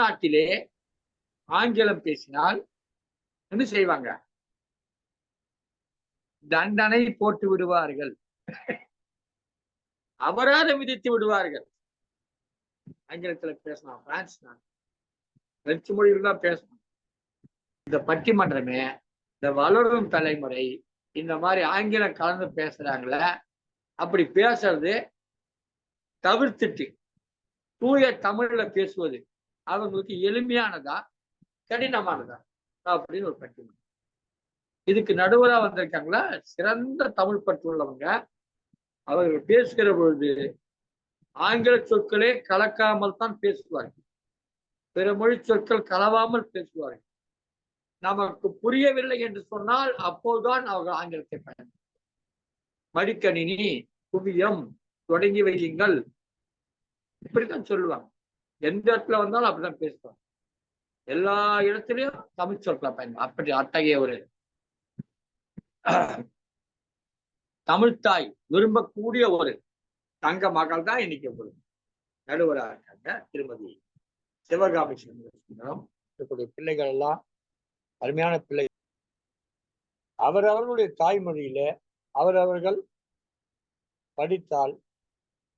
நாட்டிலே ஆங்கிலம் பேசினால் என்ன செய்வாங்க? தண்டனை போட்டு விடுவார்கள். அபராதம் விதித்து விடுவார்கள். ஆங்கிலத்துல பேசலாம். பிரான்ஸ் நாடு பிரெஞ்சு மொழியில் தான் பேசணும் இந்த பட்டிமன்றமே இந்த வளரும் தலைமுறை இந்த மாதிரி ஆங்கிலம் கலந்து பேசுறாங்களே அப்படி பேசுறது தவிர்த்துட்டு தூய தமிழ்ல பேசுவது. அவங்களுக்கு எளிமையானதா கடினமானதா அப்படின்னு ஒரு பட்டியல் இதுக்கு நடுவரா வந்திருக்காங்களா? சிறந்த தமிழ் பற்று உள்ளவங்க. அவர்கள் பேசுகிற பொழுது ஆங்கில சொற்களே கலக்காமல் தான் பேசுவார்கள். பிற மொழி சொற்கள் கலவாமல் பேசுவார்கள். நமக்கு புரியவில்லை என்று சொன்னால் அப்போதுதான் அவர்கள் ஆங்கிலத்தை பயன்படுத்தும் மடிக்கணினி குவியம் தொடங்கி வையுங்கள். இப்படித்தான் சொல்லுவாங்க. எந்த இடத்துல வந்தாலும் அப்படிதான் பேசுவாங்க. எல்லா இடத்துலயும் தமிழ் சொற்களை பயன்படும் அப்படி அத்தகைய ஒரு தமிழ்தாய் விரும்பக்கூடிய ஒரு தங்க மகள் தான் இன்னைக்கு ஒரு நடுவராக இருக்காங்க திருமதி சிவகாமி சுந்தரம் இருக்கக்கூடிய பிள்ளைகள் எல்லாம் அருமையான பிள்ளை. அவரவர்களுடைய தாய்மொழியில அவரவர்கள் படித்தால்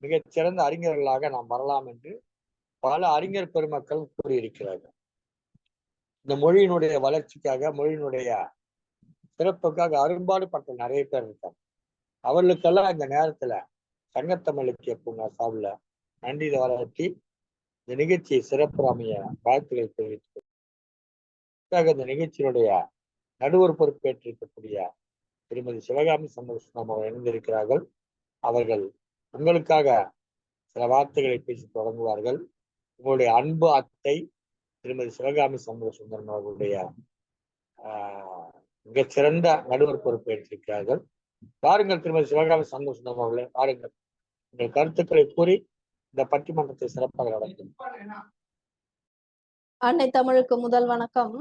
மிகச் சிறந்த அறிஞர்களாக நாம் வரலாம் என்று பல அறிஞர் பெருமக்கள் கூறியிருக்கிறார்கள். இந்த மொழியினுடைய வளர்ச்சிக்காக மொழியினுடைய சிறப்புக்காக அரும்பாடுபட்ட நிறைய பேர் இருக்காங்க. அவர்களுக்கெல்லாம் இந்த நேரத்துல சங்கத்தமிழ் இலக்கிய பூங்கா சார்பில் நன்றி வளர்த்தி இந்த நிகழ்ச்சியை சிறப்புறாமைய வாழ்த்துக்களை தெரிவித்து இந்த நிகழ்ச்சியினுடைய நடுவர் பொறுப்பேற்றிருக்கக்கூடிய திருமதி சிவகாமி சந்தோஷம் அவர்கள் இணைந்திருக்கிறார்கள். அவர்கள் உங்களுக்காக சில வார்த்தைகளை பேசி தொடங்குவார்கள். உங்களுடைய அன்பு அத்தை திருமதி சிவகாமி சமூக சுந்தரம் அவர்களுடைய ஆஹ் மிகச்சிறந்த நடுவர் பொறுப்பேற்றிருக்கிறார்கள் பாருங்கள் திருமதி சிவகாமி சந்தோஷ் சுந்தரம் அவர்களே பாருங்கள் உங்கள் கருத்துக்களை கூறி இந்த பட்டிமன்றத்தை சிறப்பாக நடத்தும் அன்னை தமிழுக்கு முதல் வணக்கம்.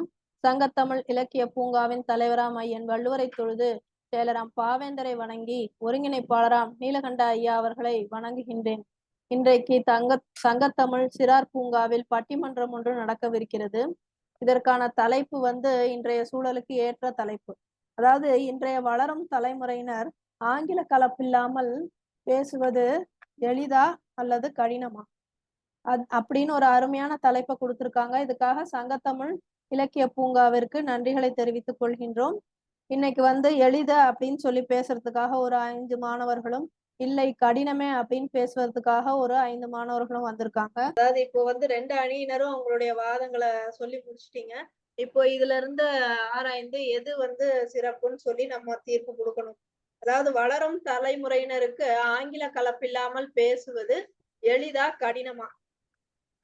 சங்கத்தமிழ் இலக்கிய பூங்காவின் தலைவராம் ஐயன் வள்ளுவரை தொழுது செயலராம் பாவேந்தரை வணங்கி ஒருங்கிணைப்பாளராம் நீலகண்ட ஐயா அவர்களை வணங்குகின்றேன். இன்றைக்கு தங்க சங்கத்தமிழ் சிறார் பூங்காவில் பட்டிமன்றம் ஒன்று நடக்கவிருக்கிறது. இதற்கான தலைப்பு வந்து இன்றைய சூழலுக்கு ஏற்ற தலைப்பு. அதாவது இன்றைய வளரும் தலைமுறையினர் ஆங்கில கலப்பில்லாமல் பேசுவது எளிதா அல்லது கடினமா? அத் அப்படின்னு ஒரு அருமையான தலைப்பை கொடுத்திருக்காங்க. இதுக்காக சங்கத்தமிழ் இலக்கிய பூங்காவிற்கு நன்றிகளை தெரிவித்துக் கொள்கின்றோம். இன்னைக்கு வந்து எளித அப்படின்னு சொல்லி பேசுறதுக்காக ஒரு ஐந்து மாணவர்களும் இல்லை கடினமே அப்படின்னு பேசுவதற்காக ஒரு ஐந்து மாணவர்களும் வந்திருக்காங்க. அதாவது இப்போ வந்து ரெண்டு அணியினரும் அவங்களுடைய வாதங்களை சொல்லி முடிச்சிட்டீங்க. இப்போ இதுல இருந்து ஆராய்ந்து எது வந்து சிறப்புன்னு சொல்லி நம்ம தீர்ப்பு கொடுக்கணும். அதாவது வளரும் தலைமுறையினருக்கு ஆங்கில கலப்பில்லாமல் பேசுவது எளிதா கடினமா?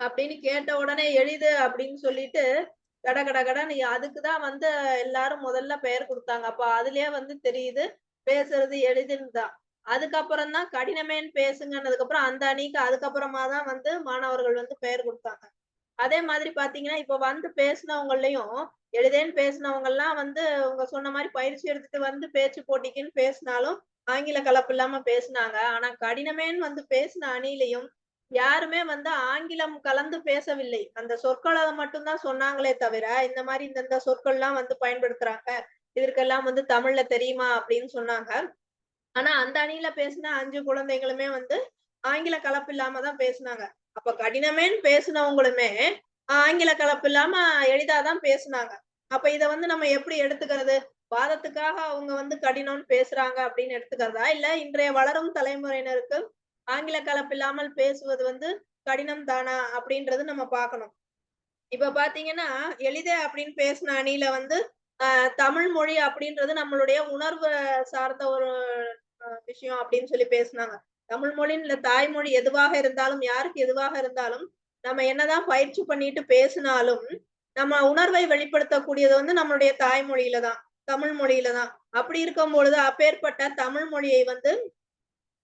அப்படின்னு கேட்ட உடனே எளிது அப்படின்னு சொல்லிட்டு கட கட கடன் அதுக்குதான் வந்து எல்லாரும் முதல்ல பெயர் கொடுத்தாங்க. அப்ப அதுலயே வந்து தெரியுது பேசுறது எளிதுன்னு தான். அதுக்கப்புறம் தான் கடினமேன்னு பேசுங்கன்னதுக்கு அப்புறம் அந்த அணிக்கு அதுக்கப்புறமா தான் வந்து மாணவர்கள் வந்து பெயர் கொடுத்தாங்க. அதே மாதிரி பாத்தீங்கன்னா இப்ப வந்து பேசினவங்களையும் எளிதேன்னு பேசினவங்க எல்லாம் வந்து உங்க சொன்ன மாதிரி பயிற்சி எடுத்துட்டு வந்து பேச்சு போட்டிக்குன்னு பேசினாலும் ஆங்கில கலப்பு இல்லாம பேசினாங்க. ஆனா கடினமேன்னு வந்து பேசின அணிலையும் யாருமே வந்து ஆங்கிலம் கலந்து பேசவில்லை. அந்த சொற்களை மட்டும்தான் சொன்னாங்களே தவிர இந்த மாதிரி இந்தந்த சொற்கள்லாம் வந்து பயன்படுத்துறாங்க. இதற்கெல்லாம் வந்து தமிழ்ல தெரியுமா அப்படின்னு சொன்னாங்க. ஆனா அந்த அணியில பேசின அஞ்சு குழந்தைகளுமே வந்து ஆங்கில கலப்பு இல்லாம தான் பேசினாங்க. அப்ப கடினமேன்னு பேசினவங்களுமே ஆங்கில கலப்பு இல்லாம எளிதாதான் பேசினாங்க. அப்ப இத வந்து நம்ம எப்படி எடுத்துக்கிறது? வாதத்துக்காக அவங்க வந்து கடினம்னு பேசுறாங்க அப்படின்னு எடுத்துக்கிறதா? இல்ல இன்றைய வளரும் தலைமுறையினருக்கு ஆங்கில கலப்பு இல்லாமல் பேசுவது வந்து கடினம் தானா அப்படின்றது நம்ம பார்க்கணும். இப்ப பாத்தீங்கன்னா எளிதே அப்படின்னு பேசின அணியில வந்து தமிழ் மொழி அப்படின்றது நம்மளுடைய உணர்வு சார்ந்த ஒரு விஷயம் அப்படின்னு சொல்லி பேசினாங்க. தமிழ் மொழின்னு இல்ல தாய்மொழி எதுவாக இருந்தாலும் யாருக்கு எதுவாக இருந்தாலும் நம்ம என்னதான் பயிற்சி பண்ணிட்டு பேசினாலும் நம்ம உணர்வை வெளிப்படுத்தக்கூடியது வந்து நம்மளுடைய தாய்மொழியில தான் தமிழ் மொழியில தான். அப்படி இருக்கும் பொழுது அப்பேற்பட்ட தமிழ் மொழியை வந்து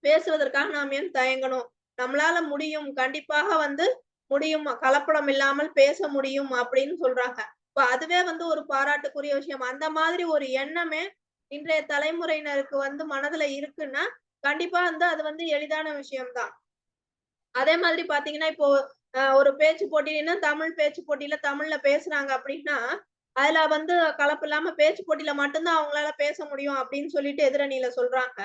பேசுவதற்காக நாம் ஏன் தயங்கணும்? நம்மளால முடியும் கண்டிப்பாக வந்து முடியும் கலப்படம் இல்லாமல் பேச முடியும் அப்படின்னு சொல்றாங்க. இப்ப அதுவே வந்து ஒரு பாராட்டுக்குரிய விஷயம். அந்த மாதிரி ஒரு எண்ணமே இன்றைய தலைமுறையினருக்கு வந்து மனதுல இருக்குன்னா கண்டிப்பா வந்து அது வந்து எளிதான விஷயம்தான். அதே மாதிரி பாத்தீங்கன்னா இப்போ ஒரு பேச்சு போட்டின்னா தமிழ் பேச்சு போட்டியில தமிழ்ல பேசுறாங்க அப்படின்னா அதுல வந்து கலப்பு இல்லாம பேச்சு போட்டியில மட்டும்தான் அவங்களால பேச முடியும் அப்படின்னு சொல்லிட்டு எதிரணியில சொல்றாங்க.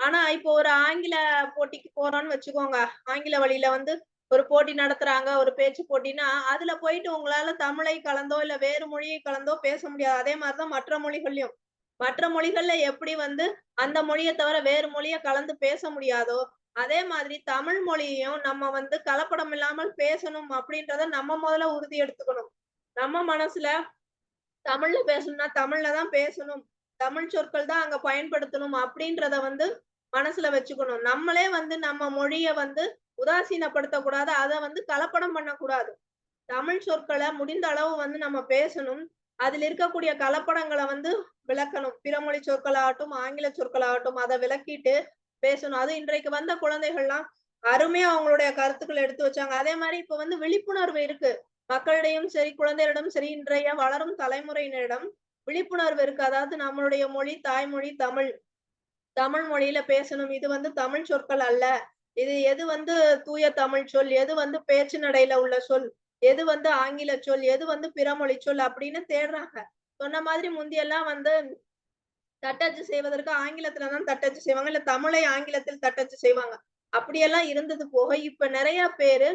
ஆனா இப்போ ஒரு ஆங்கில போட்டிக்கு போறோம்னு வச்சுக்கோங்க. ஆங்கில வழியில வந்து ஒரு போட்டி நடத்துறாங்க ஒரு பேச்சு போட்டினா அதுல போயிட்டு உங்களால தமிழை கலந்தோ இல்ல வேறு மொழியை கலந்தோ பேச முடியாது. அதே மாதிரிதான் மற்ற மொழிகள்லயும். மற்ற மொழிகள்ல எப்படி வந்து அந்த மொழியை தவிர வேறு மொழியை கலந்து பேச முடியாதோ அதே மாதிரி தமிழ் மொழியையும் நம்ம வந்து கலப்படம் இல்லாமல் பேசணும் அப்படின்றத நம்ம முதல்ல உறுதி எடுத்துக்கணும். நம்ம மனசுல தமிழ்ல பேசணும்னா தமிழ்ல தான் பேசணும். தமிழ் சொற்கள் தான் அங்க பயன்படுத்தணும் அப்படின்றத வந்து மனசுல வச்சுக்கணும். நம்மளே வந்து நம்ம மொழிய வந்து உதாசீனப்படுத்த கூடாது அதை வந்து கலப்படம் பண்ணக்கூடாது. தமிழ் சொற்களை முடிந்த அளவு வந்து நம்ம பேசணும். அதில் இருக்கக்கூடிய கலப்படங்களை வந்து விளக்கணும். பிறமொழி சொற்களாகட்டும் ஆங்கில சொற்களாகட்டும் அதை விளக்கிட்டு பேசணும். அது இன்றைக்கு வந்த குழந்தைகள்லாம் அருமையா அவங்களுடைய கருத்துக்களை எடுத்து வச்சாங்க. அதே மாதிரி இப்ப வந்து விழிப்புணர்வு இருக்கு. மக்களிடையும் சரி குழந்தைகளிடம் சரி இன்றைய வளரும் தலைமுறையினரிடம் விழிப்புணர்வு இருக்கு. அதாவது நம்மளுடைய மொழி தாய்மொழி தமிழ். தமிழ் மொழியில பேசணும். இது வந்து தமிழ் சொற்கள் அல்ல. இது எது வந்து தூய தமிழ் சொல் எது வந்து பேச்சு நடையில உள்ள சொல் எது வந்து ஆங்கில சொல் எது வந்து பிறமொழி சொல் அப்படின்னு தேடுறாங்க. சொன்ன மாதிரி முந்தியெல்லாம் வந்து தட்டச்சு செய்வதற்கு ஆங்கிலத்துல தான் தட்டச்சு செய்வாங்க இல்ல தமிழை ஆங்கிலத்தில் தட்டச்சு செய்வாங்க. அப்படியெல்லாம் இருந்தது போக இப்ப நிறைய பேரு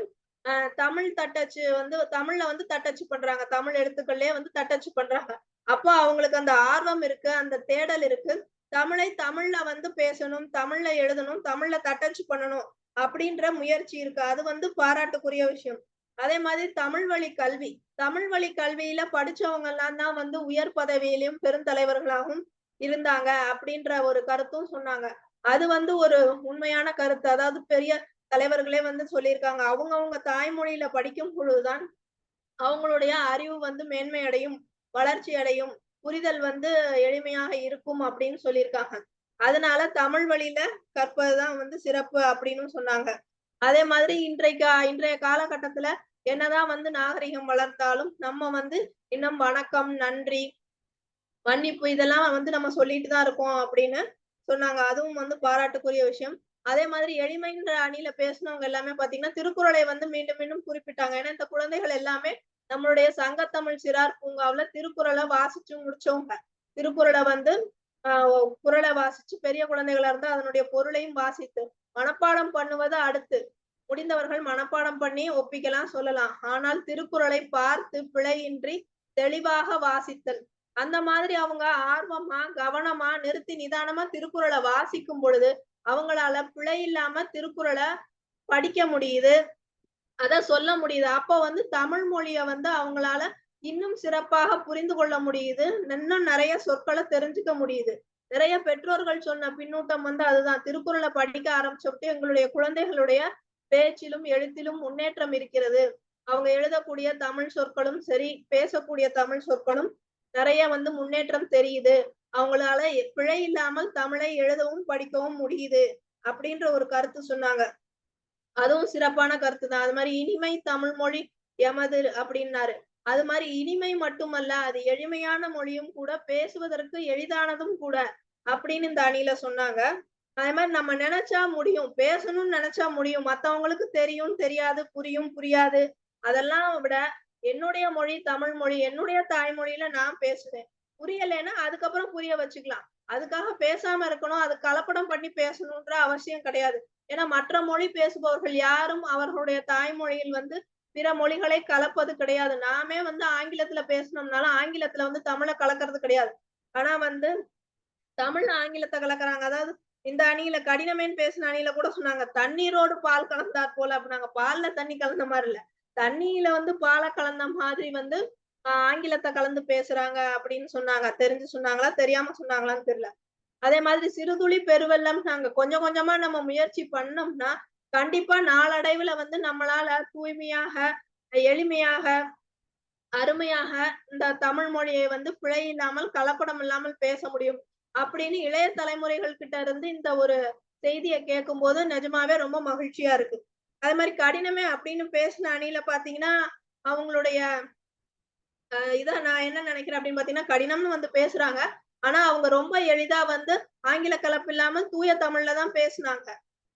தமிழ் தட்டச்சு வந்து தமிழ்ல வந்து தட்டச்சு பண்றாங்க. தமிழ் எழுத்துக்கள்லயே வந்து தட்டச்சு பண்றாங்க. அப்போ அவங்களுக்கு அந்த ஆர்வம் இருக்கு அந்த தேடல் இருக்கு. தமிழை தமிழ்ல வந்து பேசணும் தமிழ்ல எழுதணும் தமிழ்ல தட்டச்சு பண்ணணும் அப்படின்ற முயற்சி இருக்கு. அது வந்து பாராட்டுக்குரிய விஷயம். அதே மாதிரி தமிழ் வழி கல்வி. தமிழ் வழி கல்வியில படிச்சவங்க எல்லாம் தான் வந்து உயர் பதவியிலும் பெருந்தலைவர்களாகவும் இருந்தாங்க அப்படின்ற ஒரு கருத்தும் சொன்னாங்க. அது வந்து ஒரு உண்மையான கருத்து. அதாவது பெரிய தலைவர்களே வந்து சொல்லியிருக்காங்க. அவங்கவங்க தாய்மொழியில படிக்கும் பொழுதுதான் அவங்களுடைய அறிவு வந்து மேன்மை அடையும் வளர்ச்சி அடையும் புரிதல் வந்து எளிமையாக இருக்கும் அப்படின்னு சொல்லியிருக்காங்க. அதனால தமிழ் வழியில கற்பதுதான் வந்து சிறப்பு அப்படின்னு சொன்னாங்க. அதே மாதிரி இன்றைக்கு இன்றைய காலகட்டத்துல என்னதான் வந்து நாகரிகம் வளர்த்தாலும் நம்ம வந்து இன்னும் வணக்கம் நன்றி மன்னிப்பு இதெல்லாம் வந்து நம்ம சொல்லிட்டு தான் இருக்கோம் அப்படின்னு சொன்னாங்க. அதுவும் வந்து பாராட்டுக்குரிய விஷயம். அதே மாதிரி எளிமைன்ற அணியில பேசினவங்க எல்லாமே பாத்தீங்கன்னா திருக்குறளை வந்து மீண்டும் மீண்டும் குறிப்பிட்டாங்க. ஏன்னா இந்த குழந்தைகள் எல்லாமே நம்மளுடைய சங்கத்தமிழ் சிறார் பூங்காவுல திருக்குறளை வாசிச்சு முடிச்சவங்க. திருக்குறளை வந்து ஆஹ் குறளை வாசிச்சு பெரிய குழந்தைகளா இருந்தா அதனுடைய பொருளையும் வாசித்து மனப்பாடம் பண்ணுவது அடுத்து. முடிந்தவர்கள் மனப்பாடம் பண்ணி ஒப்பிக்கலாம் சொல்லலாம். ஆனால் திருக்குறளை பார்த்து பிழையின்றி தெளிவாக வாசித்தல். அந்த மாதிரி அவங்க ஆர்வமா கவனமா நிறுத்தி நிதானமா திருக்குறளை வாசிக்கும் பொழுது அவங்களால பிழை இல்லாம திருக்குறளை படிக்க முடியுது. அதான் சொல்ல முடியுது. அப்போ வந்து தமிழ் மொழிய வந்து அவங்களால இன்னும் சிறப்பாக புரிந்து கொள்ள முடியுது. இன்னும் நிறைய சொற்களை தெரிஞ்சுக்க முடியுது. நிறைய பெற்றோர்கள் சொன்ன பின்னூட்டம் வந்து அதுதான். திருக்குறளை படிக்க ஆரம்பிச்சுட்டு எங்களுடைய குழந்தைகளுடைய பேச்சிலும் எழுத்திலும் முன்னேற்றம் இருக்கிறது. அவங்க எழுதக்கூடிய தமிழ் சொற்களும் சரி பேசக்கூடிய தமிழ் சொற்களும் நிறைய வந்து முன்னேற்றம் தெரியுது. அவங்களால பிழை இல்லாமல் தமிழை எழுதவும் படிக்கவும் முடியுது அப்படின்ற ஒரு கருத்து சொன்னாங்க. அதுவும் சிறப்பான கருத்து தான் அது மாதிரி இனிமை தமிழ் மொழி எமது அப்படின்னாரு. அது மாதிரி இனிமை மட்டுமல்ல அது எளிமையான மொழியும் கூட பேசுவதற்கு எளிதானதும் கூட அப்படின்னு இந்த அணியில சொன்னாங்க. அதே மாதிரி நம்ம நினைச்சா முடியும் பேசணும்னு நினைச்சா முடியும். மத்தவங்களுக்கு தெரியும் தெரியாது புரியும் புரியாது. அதெல்லாம் விட என்னுடைய மொழி தமிழ் மொழி என்னுடைய தாய்மொழியில நான் பேசுவேன். புரியலைன்னா அதுக்கப்புறம் புரிய வச்சுக்கலாம். அதுக்காக பேசாம இருக்கணும் அது கலப்படம் பண்ணி பேசணும்ன்ற அவசியம் கிடையாது. ஏன்னா மற்ற மொழி பேசுபவர்கள் யாரும் அவர்களுடைய தாய்மொழியில் வந்து பிற மொழிகளை கலப்பது கிடையாது. நாமே வந்து ஆங்கிலத்துல பேசணும்னாலும் ஆங்கிலத்துல வந்து தமிழை கலக்கிறது கிடையாது. ஆனா வந்து தமிழ் ஆங்கிலத்தை கலக்குறாங்க. அதாவது இந்த அணியில கடினமேன்னு பேசின அணியில கூட சொன்னாங்க தண்ணீரோடு பால் கலந்தாற் போல அப்படின்னாங்க. பால்ல தண்ணி கலந்த மாதிரி இல்ல. தண்ணியில வந்து பாலை கலந்த மாதிரி வந்து ஆங்கிலத்தை கலந்து பேசுறாங்க அப்படின்னு சொன்னாங்க. தெரிஞ்சு சொன்னாங்களா தெரியாம சொன்னாங்களான்னு தெரியல. அதே மாதிரி சிறுதுளி பெருவெல்லம் நாங்க கொஞ்சம் கொஞ்சமா நம்ம முயற்சி பண்ணோம்னா கண்டிப்பா நாளடைவுல வந்து நம்மளால தூய்மையாக எளிமையாக அருமையாக இந்த தமிழ் மொழியை வந்து பிழை இல்லாமல் கலப்படம் இல்லாமல் பேச முடியும் அப்படின்னு இளைய தலைமுறைகள் கிட்ட இருந்து இந்த ஒரு செய்தியை கேட்கும் போது நிஜமாவே ரொம்ப மகிழ்ச்சியா இருக்கு. அது மாதிரி கடினமே அப்படின்னு பேசின அணியில பாத்தீங்கன்னா அவங்களுடைய இதை இத நான் என்ன நினைக்கிறேன் அப்படின்னு பாத்தீங்கன்னா கடினம்னு வந்து பேசுறாங்க. ஆனா அவங்க ரொம்ப எளிதா வந்து ஆங்கில கலப்பு இல்லாம தூய தமிழ்ல தான் பேசுனாங்க.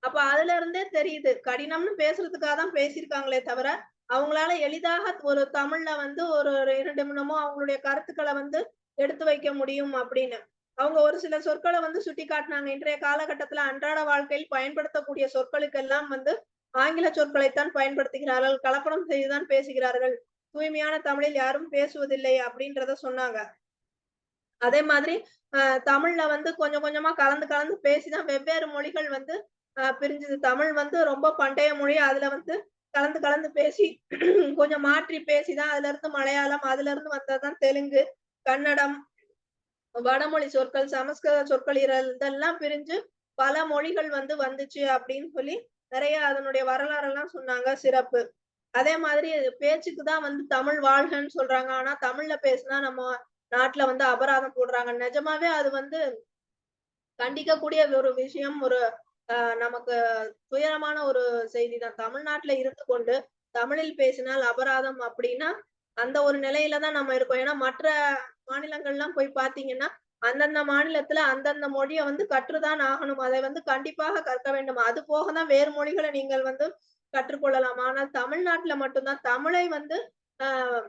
அப்ப அதுல இருந்தே தெரியுது கடினம்னு பேசுறதுக்காக தான் பேசியிருக்காங்களே தவிர அவங்களால எளிதாக ஒரு தமிழ்ல வந்து ஒரு ஒரு இரண்டு நிமிடமோ அவங்களுடைய கருத்துக்களை வந்து எடுத்து வைக்க முடியும் அப்படின்னு. அவங்க ஒரு சில சொற்களை வந்து சுட்டி காட்டினாங்க. இன்றைய காலகட்டத்துல அன்றாட வாழ்க்கையில் பயன்படுத்தக்கூடிய சொற்களுக்கெல்லாம் வந்து ஆங்கில சொற்களைத்தான் பயன்படுத்துகிறார்கள் கலப்படம் செய்துதான் பேசுகிறார்கள். தூய்மையான தமிழில் யாரும் பேசுவதில்லை அப்படின்றத சொன்னாங்க. அதே மாதிரி ஆஹ் தமிழ்ல வந்து கொஞ்சம் கொஞ்சமா கலந்து கலந்து பேசிதான் வெவ்வேறு மொழிகள் வந்து ஆஹ் பிரிஞ்சுது. தமிழ் வந்து ரொம்ப பண்டைய மொழி. அதுல வந்து கலந்து கலந்து பேசி கொஞ்சம் மாற்றி பேசிதான் அதுல இருந்து மலையாளம் அதுல இருந்து வந்ததுதான் தெலுங்கு கன்னடம் வடமொழி சொற்கள் சமஸ்கிருத சொற்கள் இதெல்லாம் பிரிஞ்சு பல மொழிகள் வந்து வந்துச்சு அப்படின்னு சொல்லி நிறைய அதனுடைய வரலாறு எல்லாம் சொன்னாங்க. சிறப்பு. அதே மாதிரி பேச்சுக்கு தான் வந்து தமிழ் வாழ்கன்னு சொல்றாங்க. ஆனா தமிழ்ல பேசினா நம்ம நாட்டுல வந்து அபராதம் போடுறாங்க. நிஜமாவே அது வந்து கண்டிக்கக்கூடிய ஒரு விஷயம் ஒரு நமக்கு துயரமான ஒரு செய்தி தான் தமிழ்நாட்டுல இருந்து கொண்டு தமிழில் பேசினால் அபராதம் அப்படின்னா அந்த ஒரு நிலையில தான் நம்ம இருக்கோம். ஏன்னா மற்ற மாநிலங்கள்லாம் போய் பாத்தீங்கன்னா அந்தந்த மாநிலத்துல அந்தந்த மொழியை வந்து கற்றுதான் ஆகணும். அதை வந்து கண்டிப்பாக கற்க வேண்டும். அது போக தான் வேறு மொழிகளை நீங்கள் வந்து கற்றுக்கொள்ளலாம். ஆனால் தமிழ்நாட்டுல மட்டும்தான். தமிழை வந்து ஆஹ்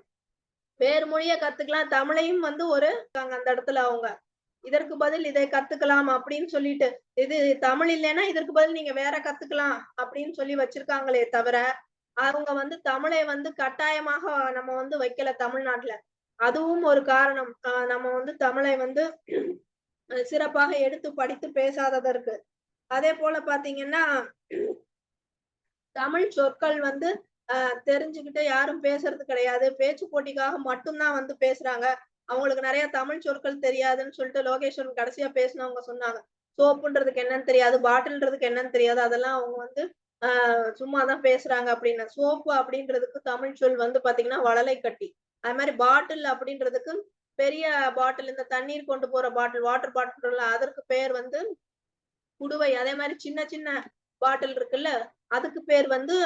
வேறு மொழியை கத்துக்கலாம். தமிழையும் வந்து ஒரு அந்த இடத்துல அவங்க. இதற்கு பதில் இதை கத்துக்கலாம் அப்படின்னு சொல்லிட்டு இது தமிழ் இல்லைன்னா இதற்கு பதில் நீங்க வேற கத்துக்கலாம் அப்படின்னு சொல்லி வச்சிருக்காங்களே தவிர அவங்க வந்து தமிழை வந்து கட்டாயமாக நம்ம வந்து வைக்கல தமிழ்நாட்டுல. அதுவும் ஒரு காரணம். ஆஹ் நம்ம வந்து தமிழை வந்து சிறப்பாக எடுத்து படித்து பேசாததற்கு அதே போல பாத்தீங்கன்னா தமிழ் சொற்கள் வந்து தெரிஞ்சுக்கிட்டு யாரும் பேசுறது கிடையாது. பேச்சு போட்டிக்காக மட்டும்தான் வந்து பேசுறாங்க. அவங்களுக்கு நிறைய தமிழ் சொற்கள் தெரியாதுன்னு சொல்லிட்டு லோகேஸ்வரன் கடைசியா பேசினவங்க சொன்னாங்க. சோப்புன்றதுக்கு என்னன்னு தெரியாது பாட்டில்ன்றதுக்கு என்னன்னு தெரியாது. அதெல்லாம் அவங்க வந்து சும்மா சும்மாதான் பேசுறாங்க அப்படின்னு. சோப்பு அப்படின்றதுக்கு தமிழ் சொல் வந்து பாத்தீங்கன்னா வளலை கட்டி. அது மாதிரி பாட்டில் அப்படின்றதுக்கு பெரிய பாட்டில் இந்த தண்ணீர் கொண்டு போற பாட்டில் வாட்டர் பாட்டில் அதற்கு பேர் வந்து குடுவை அதே மாதிரி சின்ன சின்ன பாட்டில் இருக்குல்ல அதுக்கு பேர் வந்து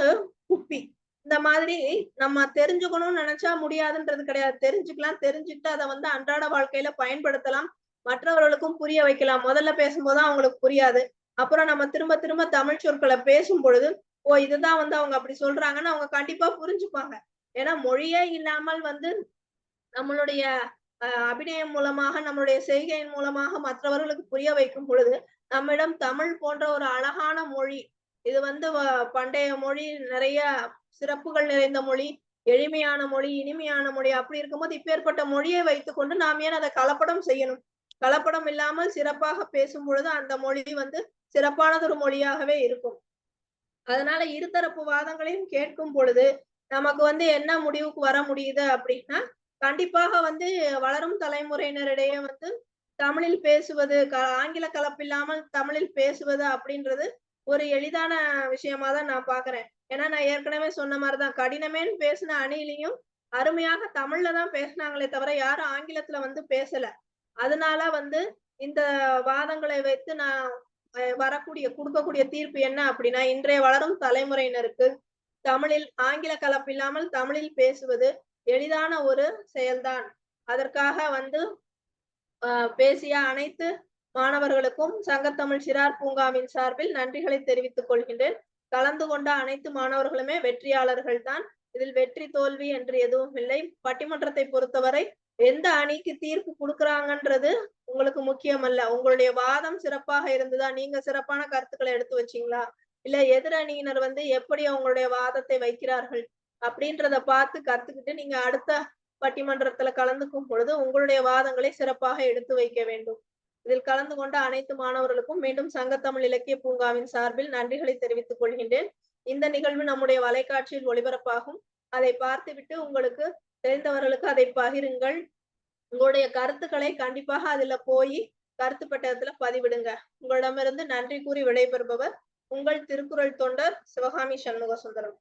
குப்பி. இந்த மாதிரி நம்ம தெரிஞ்சுக்கணும்னு நினைச்சா முடியாதுன்றது கிடையாது. தெரிஞ்சுக்கலாம் தெரிஞ்சுக்கிட்டு அதை வந்து அன்றாட வாழ்க்கையில பயன்படுத்தலாம். மற்றவர்களுக்கும் புரிய வைக்கலாம். முதல்ல பேசும்போது அவங்களுக்கு புரியாது. அப்புறம் நம்ம திரும்ப திரும்ப தமிழ் சொற்களை பேசும் பொழுது ஓ இதுதான் வந்து அவங்க அப்படி சொல்றாங்கன்னு அவங்க கண்டிப்பா புரிஞ்சுப்பாங்க. ஏன்னா மொழியே இல்லாமல் வந்து நம்மளுடைய அபிநயம் மூலமாக நம்மளுடைய செய்கையின் மூலமாக மற்றவர்களுக்கு புரிய வைக்கும் பொழுது நம்மிடம் தமிழ் போன்ற ஒரு அழகான மொழி இது வந்து பண்டைய மொழி நிறைய சிறப்புகள் நிறைந்த மொழி எளிமையான மொழி இனிமையான மொழி அப்படி இருக்கும்போது இப்பேற்பட்ட மொழியை வைத்துக்கொண்டு நாம் ஏன் அதை கலப்படம் செய்யணும்? கலப்படம் இல்லாமல் சிறப்பாக பேசும் பொழுது அந்த மொழி வந்து சிறப்பானதொரு மொழியாகவே இருக்கும். அதனால இருதரப்பு வாதங்களையும் கேட்கும் பொழுது நமக்கு வந்து என்ன முடிவுக்கு வர முடியுது அப்படின்னா கண்டிப்பாக வந்து வளரும் தலைமுறையினரிடையே வந்து தமிழில் பேசுவது க ஆங்கில கலப்பில்லாமல் தமிழில் பேசுவது அப்படின்றது ஒரு எளிதான விஷயமா தான் நான் பாக்குறேன். ஏன்னா நான் ஏற்கனவே சொன்ன மாதிரிதான் கடினமேன்னு பேசின அணிலையும் அருமையாக தமிழ்ல தான் பேசினாங்களே தவிர யாரும் ஆங்கிலத்துல வந்து பேசல. அதனால வந்து இந்த வாதங்களை வைத்து நான் வரக்கூடிய கொடுக்கக்கூடிய தீர்ப்பு என்ன அப்படின்னா இன்றைய வளரும் தலைமுறையினருக்கு தமிழில் ஆங்கில கலப்பில்லாமல் தமிழில் பேசுவது எளிதான ஒரு செயல்தான். அதற்காக வந்து ஆஹ் பேசிய அனைத்து மாணவர்களுக்கும் சங்கத்தமிழ் சிறார் பூங்காவின் சார்பில் நன்றிகளை தெரிவித்துக் கொள்கின்றேன். கலந்து கொண்ட அனைத்து மாணவர்களுமே வெற்றியாளர்கள் தான் இதில் வெற்றி தோல்வி என்று எதுவும் இல்லை. பட்டிமன்றத்தை பொறுத்தவரை எந்த அணிக்கு தீர்ப்பு கொடுக்கறாங்கன்றது உங்களுக்கு முக்கியம் அல்ல உங்களுடைய வாதம் சிறப்பாக இருந்ததா? நீங்க சிறப்பான கருத்துக்களை எடுத்து வச்சீங்களா? இல்ல எதிர் அணியினர் வந்து எப்படி அவங்களுடைய வாதத்தை வைக்கிறார்கள்? அப்படின்றத பார்த்து கத்துக்கிட்டு நீங்க அடுத்த பட்டிமன்றத்துல கலந்துக்கும் பொழுது உங்களுடைய வாதங்களை சிறப்பாக எடுத்து வைக்க வேண்டும். இதில் கலந்து கொண்ட அனைத்து மாணவர்களுக்கும் மீண்டும் சங்கத்தமிழ் இலக்கிய பூங்காவின் சார்பில் நன்றிகளை தெரிவித்துக் கொள்கின்றேன். இந்த நிகழ்வு நம்முடைய வலைக்காட்சியில் ஒளிபரப்பாகும். அதை பார்த்துவிட்டு உங்களுக்கு தெரிந்தவர்களுக்கு அதை பகிருங்கள். உங்களுடைய கருத்துக்களை கண்டிப்பாக அதுல போய் கருத்து பெட்டகத்துல பதிவிடுங்க. உங்களிடமிருந்து நன்றி கூறி விடைபெறுபவர் உங்கள் திருக்குறள் தொண்டர் சிவகாமி சண்முக சுந்தரம்